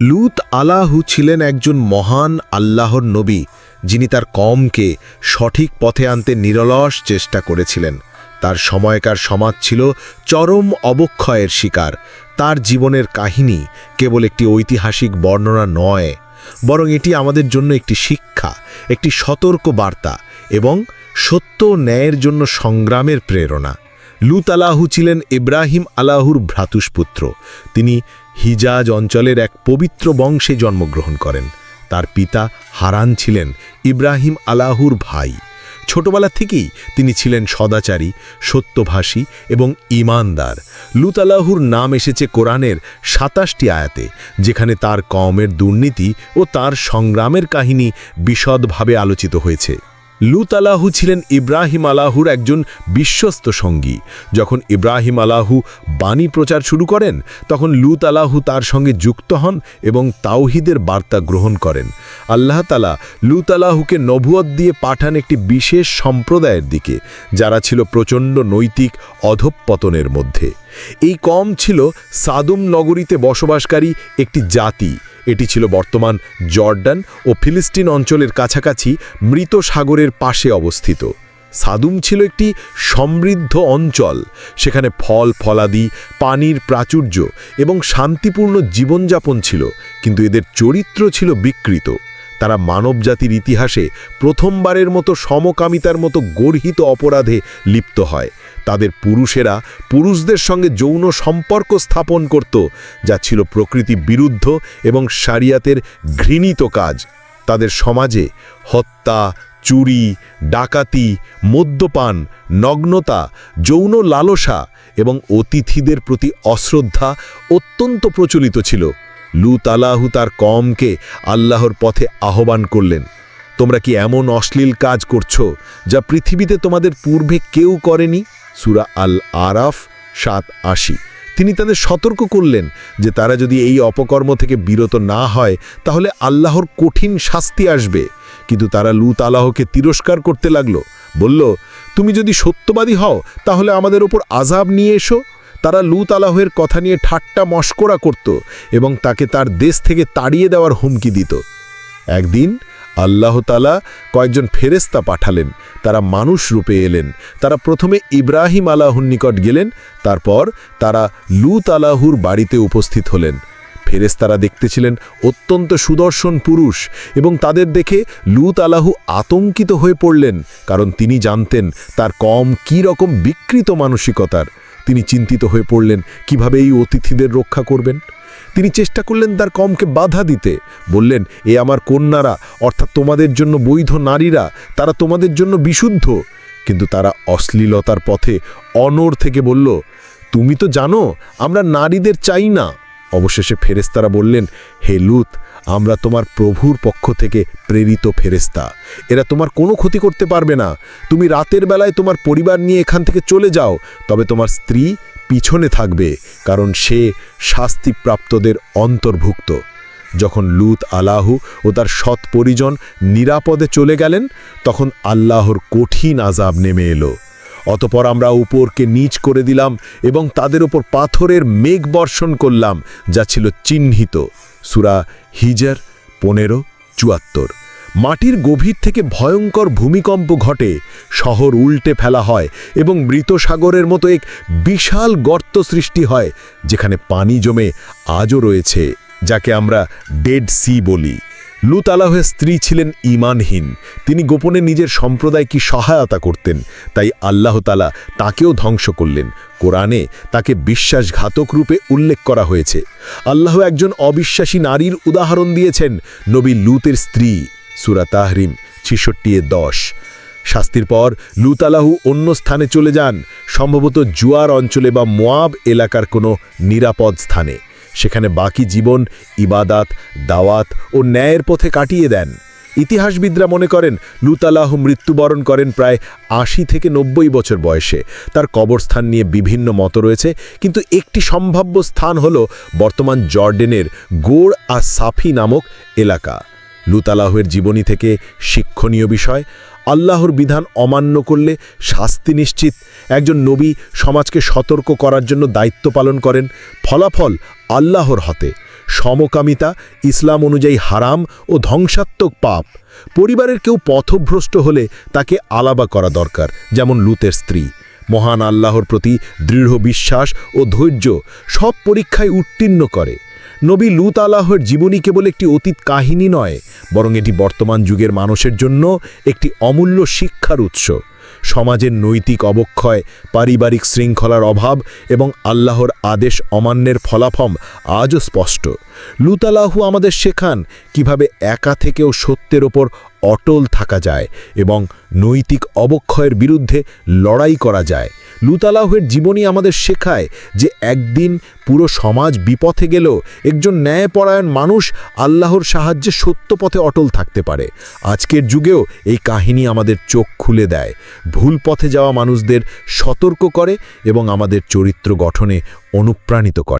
লুত আলাহু ছিলেন একজন মহান আল্লাহর নবী, যিনি তার কমকে সঠিক পথে আনতে নিরলস চেষ্টা করেছিলেন। তার সময়কার সমাজ ছিল চরম অবক্ষয়ের শিকার। তার জীবনের কাহিনী কেবল একটি ঐতিহাসিক বর্ণনা নয়, বরং এটি আমাদের জন্য একটি শিক্ষা, একটি সতর্ক বার্তা এবং সত্য ন্যায়ের জন্য সংগ্রামের প্রেরণা। লুত আলাহু ছিলেন ইব্রাহিম আলাহুর ভ্রাতুষ্পুত্র। তিনি হিজাজ অঞ্চলের এক পবিত্র বংশে জন্মগ্রহণ করেন। তার পিতা হারান ছিলেন ইব্রাহিম আলাহুর ভাই। ছোটবেলা থেকেই তিনি ছিলেন সদাচারী, সত্যভাষী এবং ইমানদার। লুত আলাহুর নাম এসেছে কোরআনের সাতাশটি আয়াতে, যেখানে তার কওমের দুর্নীতি ও তার সংগ্রামের কাহিনী বিশদভাবে আলোচিত হয়েছে। লুত আলাহু ছিলেন ইব্রাহিম আলাহুর একজন বিশ্বস্ত সঙ্গী। যখন ইব্রাহিম আলাহু বাণী প্রচার শুরু করেন, তখন লুত আলাহু তার সঙ্গে যুক্ত হন এবং তাওহিদের বার্তা গ্রহণ করেন। আল্লাহ তালা লুত আলাহুকে নবুয়ত দিয়ে পাঠান একটি বিশেষ সম্প্রদায়ের দিকে, যারা ছিল প্রচণ্ড নৈতিক অধঃপতনের মধ্যে। এই কম ছিল সাদুম নগরীতে বসবাসকারী একটি জাতি। এটি ছিল বর্তমান জর্ডান ও ফিলিস্তিন অঞ্চলের কাছাকাছি মৃত সাগরের পাশে অবস্থিত। সাদুম ছিল একটি সমৃদ্ধ অঞ্চল। সেখানে ফল, ফলাদি, পানির প্রাচুর্য এবং শান্তিপূর্ণ জীবনযাপন ছিল, কিন্তু এদের চরিত্র ছিল বিকৃত। তারা মানবজাতির ইতিহাসে প্রথমবারের মতো সমকামিতার মতো গর্হিত অপরাধে লিপ্ত হয়। তাদের পুরুষেরা পুরুষদের সঙ্গে যৌন সম্পর্ক স্থাপন করত, যা ছিল প্রকৃতি বিরুদ্ধ এবং সারিয়াতের ঘৃণিত কাজ। তাদের সমাজে হত্যা চুরি, ডাকাতি, মদ্যপান, নগ্নতা, যৌন লালসা এবং অতিথিদের প্রতি অশ্রদ্ধা অত্যন্ত প্রচলিত ছিল। লুত আলাহু তার কমকে আল্লাহর পথে আহ্বান করলেন, তোমরা কি এমন অশ্লীল কাজ করছ যা পৃথিবীতে তোমাদের পূর্বে কেউ করেনি? সুরা আল আরাফ সাত আশি। তিনি তাদের সতর্ক করলেন যে তারা যদি এই অপকর্ম থেকে বিরত না হয়, তাহলে আল্লাহর কঠিন শাস্তি আসবে। কিন্তু তারা লুত আলাহকে তিরস্কার করতে লাগল। বলল, তুমি যদি সত্যবাদী হও, তাহলে আমাদের ওপর আজাব নিয়ে এসো। তারা লুত আলাহের কথা নিয়ে ঠাট্টা মস্করা করত এবং তাকে তার দেশ থেকে তাড়িয়ে দেওয়ার হুমকি দিত। একদিন আল্লাহ তালা কয়েকজন ফেরেস্তা পাঠালেন। তারা মানুষ রূপে এলেন। তারা প্রথমে ইব্রাহিম আলাহুর নিকট গেলেন। তারপর তারা লুত আলাহুর বাড়িতে উপস্থিত হলেন। ফেরেস্তারা দেখতেছিলেন অত্যন্ত সুদর্শন পুরুষ এবং তাদের দেখে লুত আলাহু আতঙ্কিত হয়ে পড়লেন, কারণ তিনি জানতেন তার কম কী রকম বিকৃত মানসিকতার। তিনি চিন্তিত হয়ে পড়লেন, কীভাবে এই অতিথিদের রক্ষা করবেন? তিনি চেষ্টা করলেন তার কমকে বাধা দিতে। বললেন, এ আমার কন্যারা, অর্থাৎ তোমাদের জন্য বৈধ নারীরা, তারা তোমাদের জন্য বিশুদ্ধ। কিন্তু তারা অশ্লীলতার পথে অনর থেকে বলল, তুমি তো জানো, আমরা নারীদের চাই না। অবশেষে ফেরেস্তারা বললেন, হে লুত, আমরা তোমার প্রভুর পক্ষ থেকে প্রেরিত ফেরেস্তা এরা তোমার কোনো ক্ষতি করতে পারবে না। তুমি রাতের বেলায় তোমার পরিবার নিয়ে এখান থেকে চলে যাও, তবে তোমার স্ত্রী পিছনে থাকবে কারণ সে শাস্তিপ্রাপ্তদের অন্তর্ভুক্ত। যখন লুত আলাহু ও তার সৎ পরিজন নিরাপদে চলে গেলেন, তখন আল্লাহর কঠিন আজাব নেমে এলো। অতপর আমরা উপরকে নিচ করে দিলাম এবং তাদের ওপর পাথরের মেঘ বর্ষণ করলাম, যা ছিল চিহ্নিত। সুরা হিজার পনেরো, চুয়াত্তর। মাটির গভীর থেকে ভয়ঙ্কর ভূমিকম্প ঘটে। শহর উল্টে ফেলা হয় এবং মৃত সাগরের মতো এক বিশাল গর্ত সৃষ্টি হয়, যেখানে পানি জমে আজও রয়েছে, যাকে আমরা ডেড সি বলি। লুত আলাহের স্ত্রী ছিলেন ইমানহীন। তিনি গোপনে নিজের সম্প্রদায়কে সহায়তা করতেন, তাই আল্লাহ তালা তাকেও ধ্বংস করলেন। কোরআনে তাকে বিশ্বাসঘাতক রূপে উল্লেখ করা হয়েছে। আল্লাহ একজন অবিশ্বাসী নারীর উদাহরণ দিয়েছেন, নবী লুতের স্ত্রী। সুরা তাহরিম ছিষট্টি এ দশ। শাস্তির পর লুতালাহু অন্য স্থানে চলে যান, সম্ভবত জুয়ার অঞ্চলে বা মোয়াব এলাকার কোনো নিরাপদ স্থানে। সেখানে বাকি জীবন ইবাদাত, দাওয়াত ও ন্যায়ের পথে কাটিয়ে দেন। ইতিহাসবিদরা মনে করেন লুতালাহ মৃত্যুবরণ করেন প্রায় আশি থেকে নব্বই বছর বয়সে। তার কবরস্থান নিয়ে বিভিন্ন মত রয়েছে, কিন্তু একটি সম্ভাব্য স্থান হল বর্তমান জর্ডেনের গোড় আর সাফি নামক এলাকা। লুতালাহের জীবনী থেকে শিক্ষণীয় বিষয়, আল্লাহর বিধান অমান্য করলে শাস্তি নিশ্চিত। একজন নবী সমাজকে সতর্ক করার জন্য দায়িত্ব পালন করেন, ফলাফল আল্লাহর হতে। সমকামিতা ইসলাম অনুযায়ী হারাম ও ধ্বংসাত্মক পাপ। পরিবারের কেউ পথভ্রষ্ট হলে তাকে আলাবা করা দরকার, যেমন লুতের স্ত্রী। মহান আল্লাহর প্রতি দৃঢ় বিশ্বাস ও ধৈর্য সব পরীক্ষায় উত্তীর্ণ করে। নবী লুত আলাহর জীবনী কেবল একটি অতীত কাহিনী নয়, বরং এটি বর্তমান যুগের মানুষের জন্য একটি অমূল্য শিক্ষার উৎস। সমাজের নৈতিক অবক্ষয়, পারিবারিক শৃঙ্খলার অভাব এবং আল্লাহর আদেশ অমান্যের ফলাফম আজও স্পষ্ট। লুতালাহু আমাদের শেখান কীভাবে একা থেকেও সত্যের ওপর অটল থাকা যায় এবং নৈতিক অবক্ষয়ের বিরুদ্ধে লড়াই করা যায়। লুতালাহের জীবনী আমাদের শেখায় যে একদিন পুরো সমাজ বিপথে গেলেও একজন ন্যায়পরায়ণ মানুষ আল্লাহর সাহায্যে সত্য পথে অটল থাকতে পারে। আজকের যুগেও এই কাহিনী আমাদের চোখ খুলে দেয়। ভুল পথে যাওয়া মানুষদের সতর্ক করে এবং আমাদের চরিত্র গঠনে অনুপ্রাণিত করে।